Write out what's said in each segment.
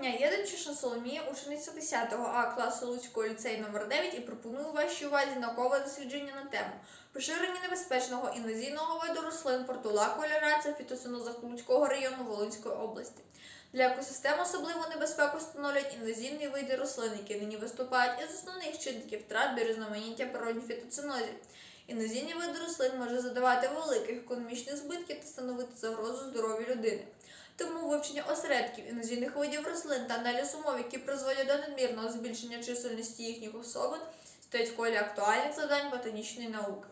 дня, я Демчишин Соломія, учениця 10 А класу Луцького ліцею номер 9 і пропоную вашій увазі наукове дослідження на тему поширення небезпечного інвазійного виду рослин портулаку оляраця фітосиноза Луцького району Волинської області. Для екосистем особливу небезпеку становлять інвазивні види рослин, які нині виступають із основних чинників втрат біорізноманіття природних фітоцинозів. Інвазивні види рослин може задавати великих економічних збитків та становити загрозу здоров'ю людини. Тому вивчення осередків інвазивних видів рослин та аналіз умов, які призводять до надмірного збільшення чисельності їхніх особин, стоять в колі актуальних завдань ботанічної науки.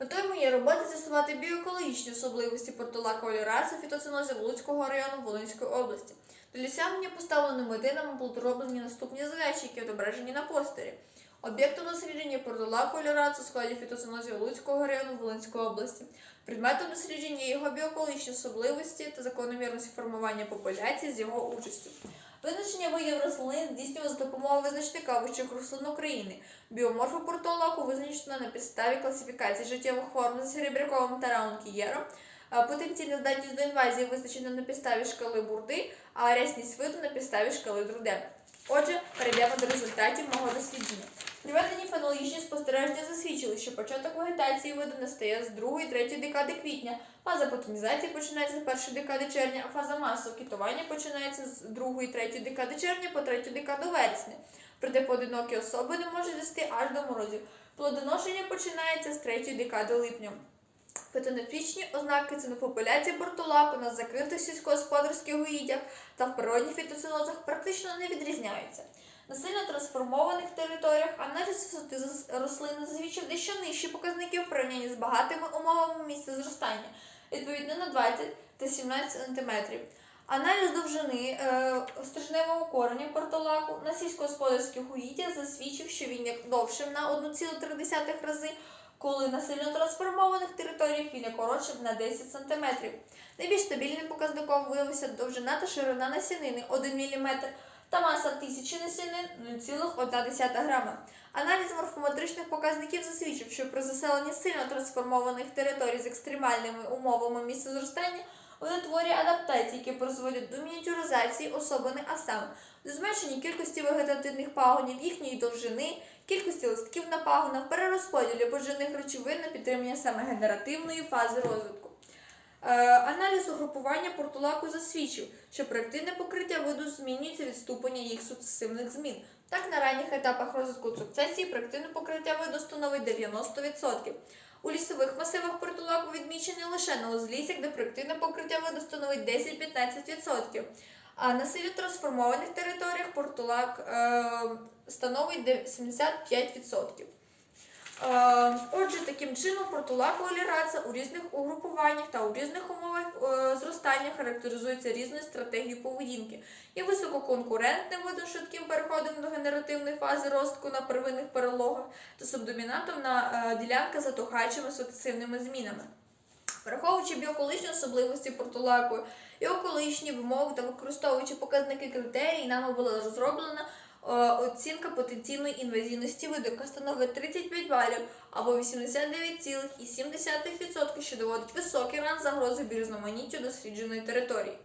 Метою моєї роботи з'ясувати біоекологічні особливості портулакової раси фітоцинозів Луцького району Волинської області. Для досягнення поставленої мети нам були зроблені наступні задачі, які відображені на постері. Об'єктом дослідження раси у складі фітоцинозів Луцького району Волинської області. Предметом дослідження його біоекологічні особливості та закономірності формування популяції з його участю. Визначення видів рослин здійснювали за допомогою визначника вищих рослин України. Біоморфу портолаку визначено на підставі класифікації життєвих форм за серебряковим та раункієром. Потенційна здатність до інвазії визначена на підставі шкали бурди, а рясність виду на підставі шкали друде. Отже, перейдемо до результатів мого дослідження. Приведені фенологічні спостереження засвідчили, що початок вегетації виду настає з 2-3 декади квітня, фаза ботанізації починається з першої декади червня, а фаза масового китування починається з 2-3 декади червня по 3 декаду вересня. Проте поодинокі особи не можуть вести аж до морозів. Плодоношення починається з 3 декади липня. Фотонепічні ознаки цинопопуляції портулаку на закритих сільськогосподарських угіддях та в природних фітоцинозах практично не відрізняються. На сильно трансформованих територіях аналіз висоти рослини засвідчив дещо нижчі показники в порівнянні з багатими умовами місця зростання, відповідно на 20 та 17 см. Аналіз довжини е, стрижневого кореня портулаку на сільськогосподарських угіддях засвідчив, що він є довшим на 1,3 рази, коли на сильно трансформованих територіях він є на 10 см. Найбільш стабільним показником виявився довжина та ширина насінини 1 мм та маса тисячі насінин 0,1 грама. Аналіз морфометричних показників засвідчив, що при заселенні сильно трансформованих територій з екстремальними умовами місцезростання вони творять адаптації, які призводять до мініатюризації особини, а саме до зменшення кількості вегетативних пагонів, їхньої довжини, кількості листків на пагонах, перерозподілі поживних речовин на підтримання саме генеративної фази розвитку. Е, Аналіз угрупування портулаку засвідчив, що проективне покриття виду змінюється від ступеня їх суцесивних змін. Так, на ранніх етапах розвитку сукцесії проективне покриття виду становить 90%. У лісових масивах портулаку відмічений лише на узліссях, де проективне покриття виду становить 10-15%. А на сильно територіях портулак е, становить 75%. Е, Отже, таким чином портулакова лірація у різних угрупуваннях та у різних умовах е, зростання характеризується різною стратегією поведінки. Є висококонкурентним видом швидким переходом до генеративної фази ростку на первинних перелогах та субдомінантом на е, ділянках з затухаючими суцесивними змінами. Враховуючи біоколишні особливості портулаку і околишні вимоги та використовуючи показники критерій, нами була розроблена е, оцінка потенційної інвазійності виду, яка становить 35 балів або 89,7%, що доводить високий ранг загрози біорізноманіттю дослідженої території.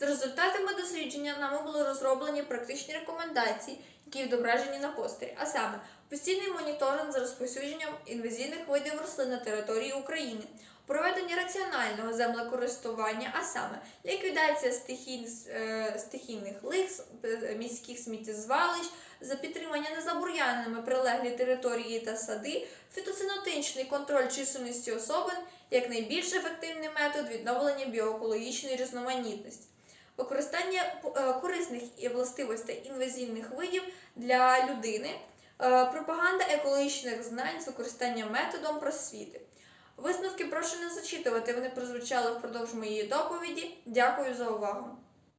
За результатами дослідження нами були розроблені практичні рекомендації, які відображені на постері, а саме постійний моніторинг за розповсюдженням інвазійних видів рослин на території України, проведення раціонального землекористування, а саме ліквідація стихій, е, стихійних лих, е, міських сміттєзвалищ, за підтримання незабур'яненими прилеглі території та сади, фітоцинотичний контроль чисельності особин як найбільш ефективний метод відновлення біоекологічної різноманітності. Використання е, корисних властивостей інвазійних видів для людини, е, пропаганда екологічних знань з використанням методом просвіти. Висновки прошу не зачитувати, вони прозвучали впродовж моєї доповіді. Дякую за увагу.